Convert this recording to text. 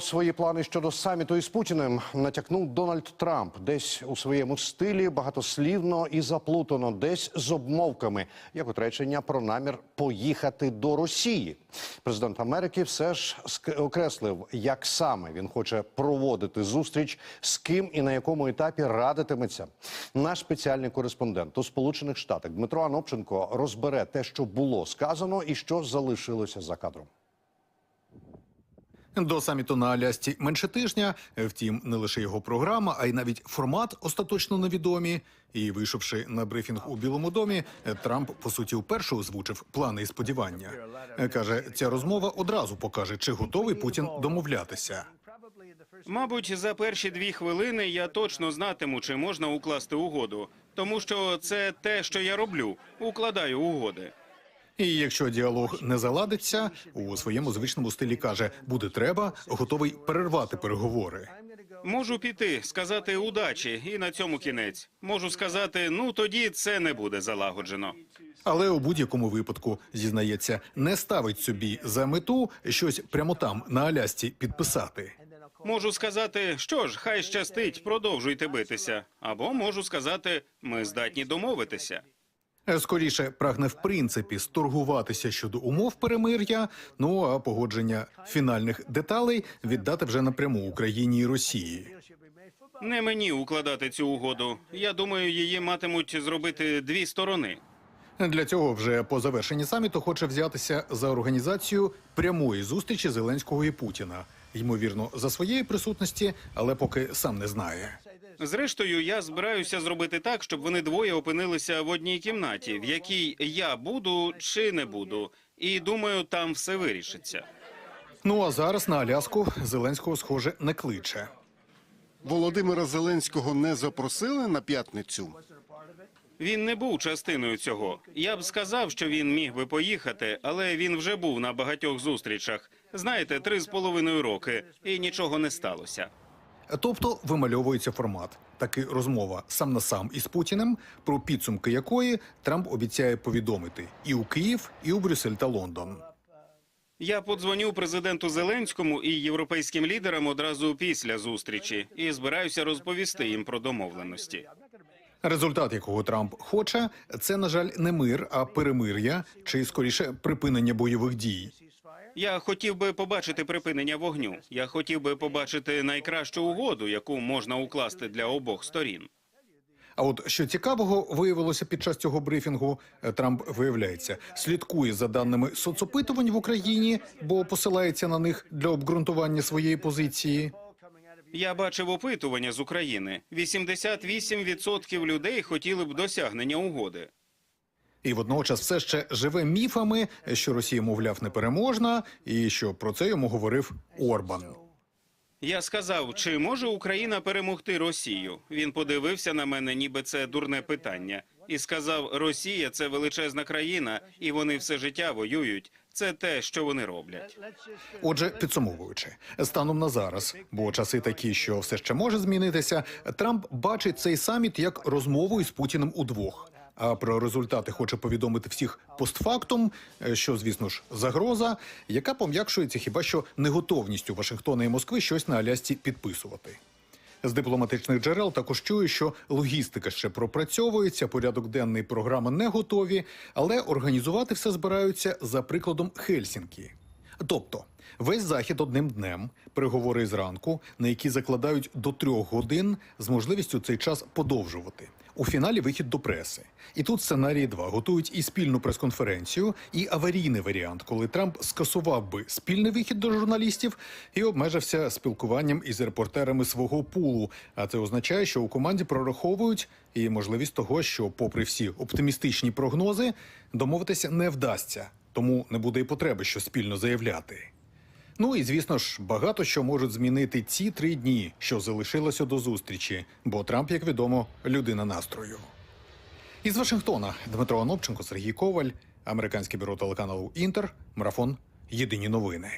Свої плани щодо саміту із Путіним натякнув Дональд Трамп десь у своєму стилі багатослівно і заплутано, десь з обмовками, як от речення про намір поїхати до Росії. Президент Америки все ж окреслив, як саме він хоче проводити зустріч, з ким і на якому етапі радитиметься. Наш спеціальний кореспондент у Сполучених Штатах Дмитро Анопченко розбере те, що було сказано, і що залишилося за кадром. До саміту на Алясці менше тижня. Втім, не лише його програма, а й навіть формат остаточно невідомі. І вийшовши на брифінг у Білому домі, Трамп по суті вперше озвучив плани і сподівання. каже, ця розмова одразу покаже, чи готовий Путін домовлятися. Мабуть, за перші дві хвилини я точно знатиму, чи можна укласти угоду, тому що це те, що я роблю, укладаю угоди. І якщо діалог не заладиться, у своєму звичному стилі каже, буде треба, готовий перервати переговори. Можу піти, сказати удачі, і на цьому кінець. Можу сказати, ну тоді це не буде залагоджено. Але у будь-якому випадку зізнається, не ставить собі за мету щось прямо там на Алясці підписати. Можу сказати, що ж, хай щастить, продовжуйте битися. Або можу сказати, ми здатні домовитися. Скоріше прагне в принципі сторгуватися щодо умов перемир'я. Ну а погодження фінальних деталей віддати вже напряму Україні і Росії. Не мені укладати цю угоду. Я думаю, її матимуть зробити дві сторони. Для цього вже по завершенні саміту хоче взятися за організацію прямої зустрічі Зеленського і Путіна. Ймовірно, за своєї присутності, але поки сам не знає. Зрештою, я збираюся зробити так, щоб вони двоє опинилися в одній кімнаті, в якій я буду чи не буду. І думаю, там все вирішиться. Ну а зараз на Аляску Зеленського, схоже, не кличе. Володимира Зеленського не запросили на п'ятницю. Він не був частиною цього. Я б сказав, що він міг би поїхати, але він вже був на багатьох зустрічах. Знаєте, три з половиною роки, і нічого не сталося. Тобто вимальовується формат. Таки розмова сам на сам із Путіним, про підсумки якої Трамп обіцяє повідомити і у Київ, і у Брюссель та Лондон. Я подзвоню президенту Зеленському і європейським лідерам одразу після зустрічі і збираюся розповісти їм про домовленості. Результат, якого Трамп хоче, це на жаль не мир, а перемир'я чи скоріше припинення бойових дій. Я хотів би побачити припинення вогню. Я хотів би побачити найкращу угоду, яку можна укласти для обох сторін. А от що цікавого виявилося під час цього брифінгу, е, Трамп виявляється, слідкує за даними соцопитувань в Україні, бо посилається на них для обґрунтування своєї позиції. Я бачив опитування з України. 88% людей хотіли б досягнення угоди. І водночас все ще живе міфами, що Росія, мовляв, непереможна, і що про це йому говорив Орбан. Я сказав, чи може Україна перемогти Росію? Він подивився на мене, ніби це дурне питання, і сказав: Росія це величезна країна, і вони все життя воюють. Це те, що вони роблять. Отже, підсумовуючи, станом на зараз, бо часи такі, що все ще може змінитися, Трамп бачить цей саміт як розмову із Путіним удвох. А про результати хоче повідомити всіх постфактум, е, що, звісно ж, загроза, яка пом'якшується хіба що неготовністю Вашингтона і Москви щось на Алясці підписувати. З дипломатичних джерел також чую, що логістика ще пропрацьовується, порядок денний програми не готові, але організувати все збираються за прикладом Хельсінкі. Тобто весь захід одним днем, переговори зранку, на які закладають до трьох годин з можливістю цей час подовжувати. У фіналі вихід до преси. І тут сценарії 2 готують і спільну прес-конференцію, і аварійний варіант, коли Трамп скасував би спільний вихід до журналістів і обмежився спілкуванням із репортерами свого пулу. А це означає, що у команді прораховують і можливість того, що, попри всі оптимістичні прогнози, домовитися не вдасться, тому не буде і потреби що спільно заявляти. Ну і звісно ж, багато що можуть змінити ці три дні, що залишилося до зустрічі, бо Трамп, як відомо, людина настрою. Із Вашингтона Дмитро Анопченко, Сергій Коваль, американське бюро телеканалу Інтер, марафон. Єдині новини.